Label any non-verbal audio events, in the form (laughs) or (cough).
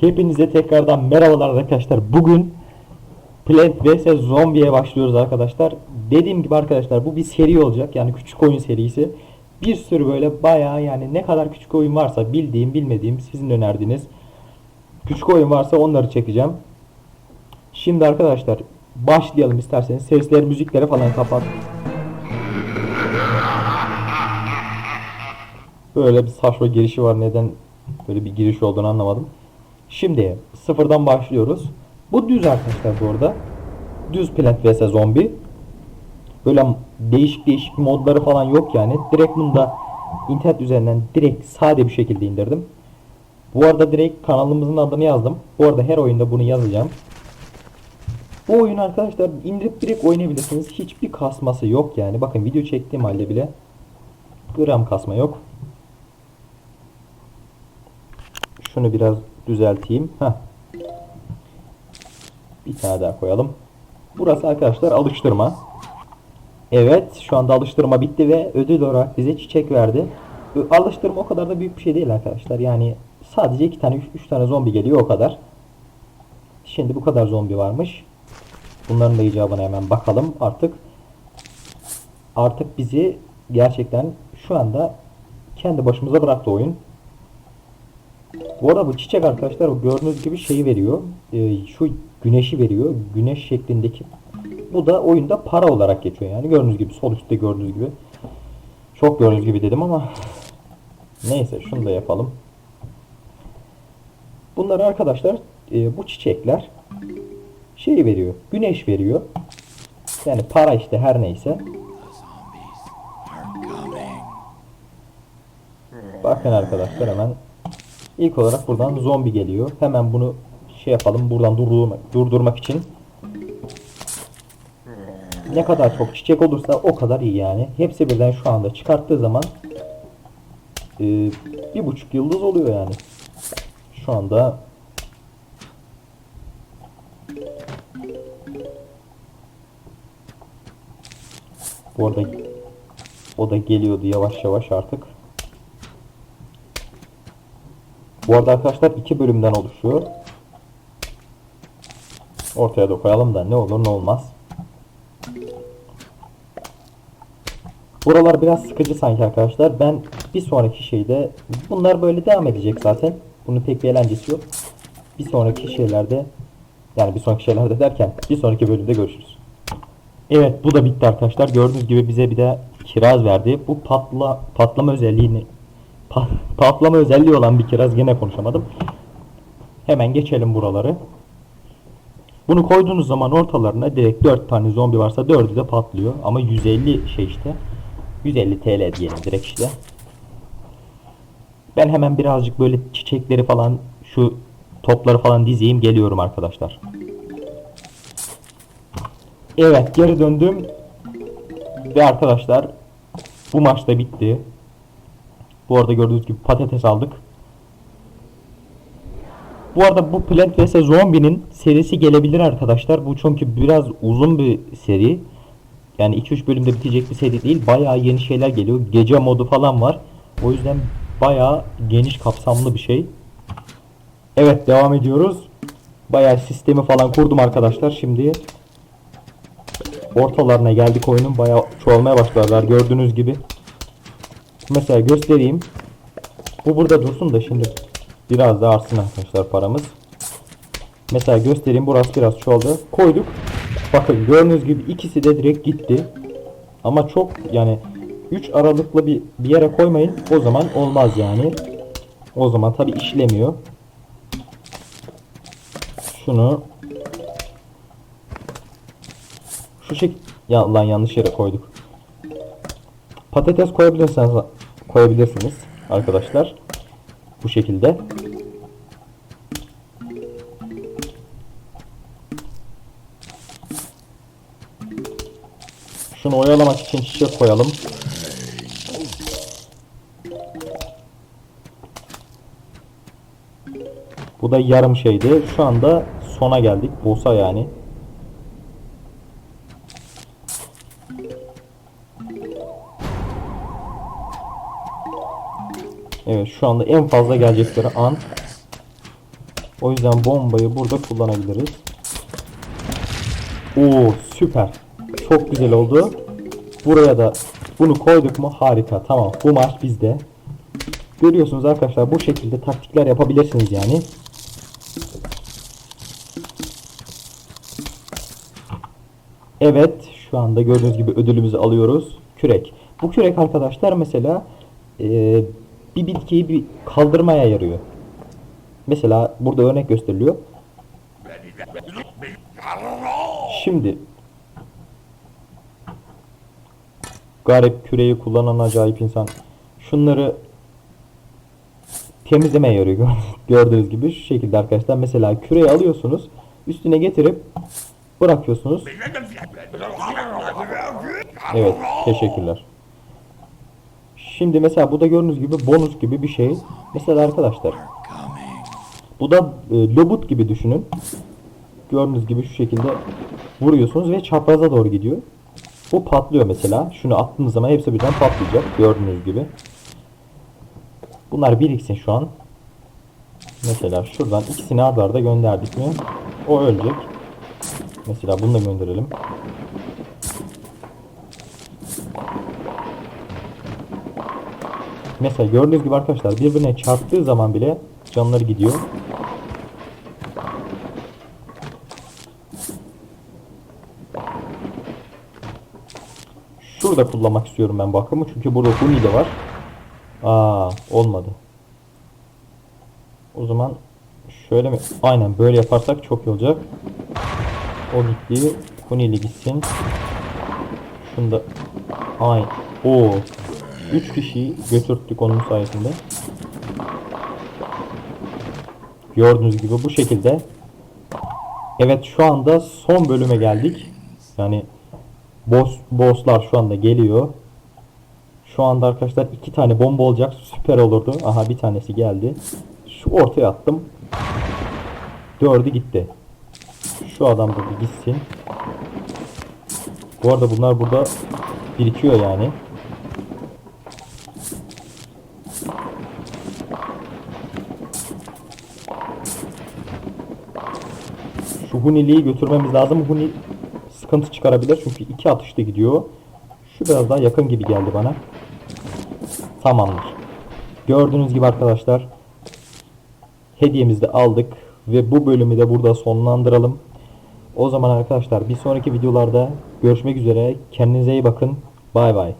Hepinize tekrardan merhabalar arkadaşlar. Bugün Plant vs Zombie'ye başlıyoruz arkadaşlar. Dediğim gibi arkadaşlar bu bir seri olacak. Yani küçük oyun serisi. Bir sürü böyle bayağı yani ne kadar küçük oyun varsa bildiğim bilmediğim sizin önerdiğiniz küçük oyun varsa onları çekeceğim. Şimdi arkadaşlar başlayalım isterseniz. Sesleri müzikleri falan kapat. Böyle bir saçma girişi var. Neden böyle bir giriş olduğunu anlamadım. Şimdi sıfırdan başlıyoruz. Bu düz arkadaşlar bu arada. Düz Plant vs Zombie. Böyle değişik değişik modları falan yok yani. Direkt bunda internet üzerinden direkt sade bir şekilde indirdim. Bu arada direkt kanalımızın adını yazdım. Bu arada her oyunda bunu yazacağım. Bu oyunu arkadaşlar indirip direkt oynayabilirsiniz. Hiçbir kasması yok yani. Bakın video çektiğim halde bile gram kasma yok. Şunu biraz düzelteyim. Heh. Bir tane daha koyalım. Burası arkadaşlar alıştırma. Evet şu anda alıştırma bitti ve ödül olarak bize çiçek verdi. Alıştırma o kadar da büyük bir şey değil arkadaşlar. Yani sadece iki tane üç tane zombi geliyor o kadar. Şimdi bu kadar zombi varmış. Bunların da icabına hemen bakalım artık. Artık bizi gerçekten şu anda kendi başımıza bıraktı oyun. Bu arada bu çiçek arkadaşlar gördüğünüz gibi şeyi veriyor. Ee, şu güneşi veriyor. Güneş şeklindeki. Bu da oyunda para olarak geçiyor yani. Gördüğünüz gibi sol üstte gördüğünüz gibi. Çok gördüğünüz gibi dedim ama neyse şunu da yapalım. Bunlar arkadaşlar e, bu çiçekler şey veriyor. Güneş veriyor. Yani para işte her neyse. Bakın arkadaşlar hemen ilk olarak buradan zombi geliyor. Hemen bunu şey yapalım buradan durdurmak, durdurmak için. Ne kadar çok çiçek olursa o kadar iyi yani. Hepsi birden şu anda çıkarttığı zaman e, bir buçuk yıldız oluyor yani. Şu anda bu arada o da geliyordu yavaş yavaş artık. Bu arada arkadaşlar iki bölümden oluşuyor. Ortaya da koyalım da ne olur ne olmaz. Buralar biraz sıkıcı sanki arkadaşlar. Ben bir sonraki şeyde bunlar böyle devam edecek zaten. Bunun pek bir eğlencesi yok. Bir sonraki şeylerde yani bir sonraki şeylerde derken bir sonraki bölümde görüşürüz. Evet bu da bitti arkadaşlar. Gördüğünüz gibi bize bir de kiraz verdi. Bu patla patlama özelliğini pa- patlama özelliği olan bir kiraz gene konuşamadım. Hemen geçelim buraları. Bunu koyduğunuz zaman ortalarına direkt 4 tane zombi varsa 4'ü de patlıyor. Ama 150 şey işte. 150 TL diyelim direkt işte. Ben hemen birazcık böyle çiçekleri falan şu topları falan dizeyim geliyorum arkadaşlar. Evet geri döndüm. Ve arkadaşlar bu maçta bitti. Bu arada gördüğünüz gibi patates aldık. Bu arada bu Plant vs Zombie'nin serisi gelebilir arkadaşlar. Bu çünkü biraz uzun bir seri. Yani 2-3 bölümde bitecek bir seri değil. Bayağı yeni şeyler geliyor. Gece modu falan var. O yüzden bayağı geniş kapsamlı bir şey. Evet devam ediyoruz. Bayağı sistemi falan kurdum arkadaşlar. Şimdi ortalarına geldik oyunun. Bayağı çoğalmaya başladılar gördüğünüz gibi. Mesela göstereyim. Bu burada dursun da şimdi biraz daha artsın arkadaşlar paramız. Mesela göstereyim burası biraz çoğaldı. Koyduk. Bakın gördüğünüz gibi ikisi de direkt gitti. Ama çok yani 3 aralıklı bir, bir yere koymayın. O zaman olmaz yani. O zaman tabi işlemiyor. Şunu şu şek ya lan yanlış yere koyduk. Patates koyabilirsiniz koyabilirsiniz arkadaşlar. Bu şekilde. Şunu oyalamak için çiçek koyalım. Bu da yarım şeydi. Şu anda sona geldik. Boss'a yani. Evet şu anda en fazla gelecekleri an O yüzden bombayı burada kullanabiliriz. Oo süper. Çok güzel oldu. Buraya da bunu koyduk mu harika. Tamam bu maç bizde. Görüyorsunuz arkadaşlar bu şekilde taktikler yapabilirsiniz yani. Evet şu anda gördüğünüz gibi ödülümüzü alıyoruz. Kürek. Bu kürek arkadaşlar mesela eee, bir bitkiyi bir kaldırmaya yarıyor. Mesela burada örnek gösteriliyor. Şimdi garip küreği kullanan acayip insan. Şunları temizlemeye yarıyor. (laughs) Gördüğünüz gibi şu şekilde arkadaşlar. Mesela küreği alıyorsunuz üstüne getirip bırakıyorsunuz. Evet teşekkürler şimdi mesela bu da gördüğünüz gibi bonus gibi bir şey mesela arkadaşlar bu da e, lobut gibi düşünün gördüğünüz gibi şu şekilde vuruyorsunuz ve çapraza doğru gidiyor bu patlıyor mesela şunu attığınız zaman hepsi birden patlayacak gördüğünüz gibi Bunlar biriksin şu an. Mesela şuradan ikisini arda gönderdik mi o ölecek. Mesela bunu da gönderelim. Mesela gördüğünüz gibi arkadaşlar birbirine çarptığı zaman bile canları gidiyor. Şurada kullanmak istiyorum ben bu çünkü burada Huni de var. Aa olmadı. O zaman şöyle mi? Aynen böyle yaparsak çok iyi olacak. O gitti. Hunili gitsin. Şunda ay o 3 kişiyi götürttük onun sayesinde. Gördüğünüz gibi bu şekilde. Evet şu anda son bölüme geldik. Yani boss bosslar şu anda geliyor. Şu anda arkadaşlar iki tane bomba olacak süper olurdu. Aha bir tanesi geldi. Şu ortaya attım. Dördü gitti. Şu adam da gitsin. Bu arada bunlar burada birikiyor yani. Şu Hunili'yi götürmemiz lazım. Huni sıkıntı çıkarabilir çünkü iki atışta gidiyor. Şu biraz daha yakın gibi geldi bana. Tamamdır. Gördüğünüz gibi arkadaşlar hediyemizi de aldık ve bu bölümü de burada sonlandıralım. O zaman arkadaşlar bir sonraki videolarda görüşmek üzere. Kendinize iyi bakın. Bay bay.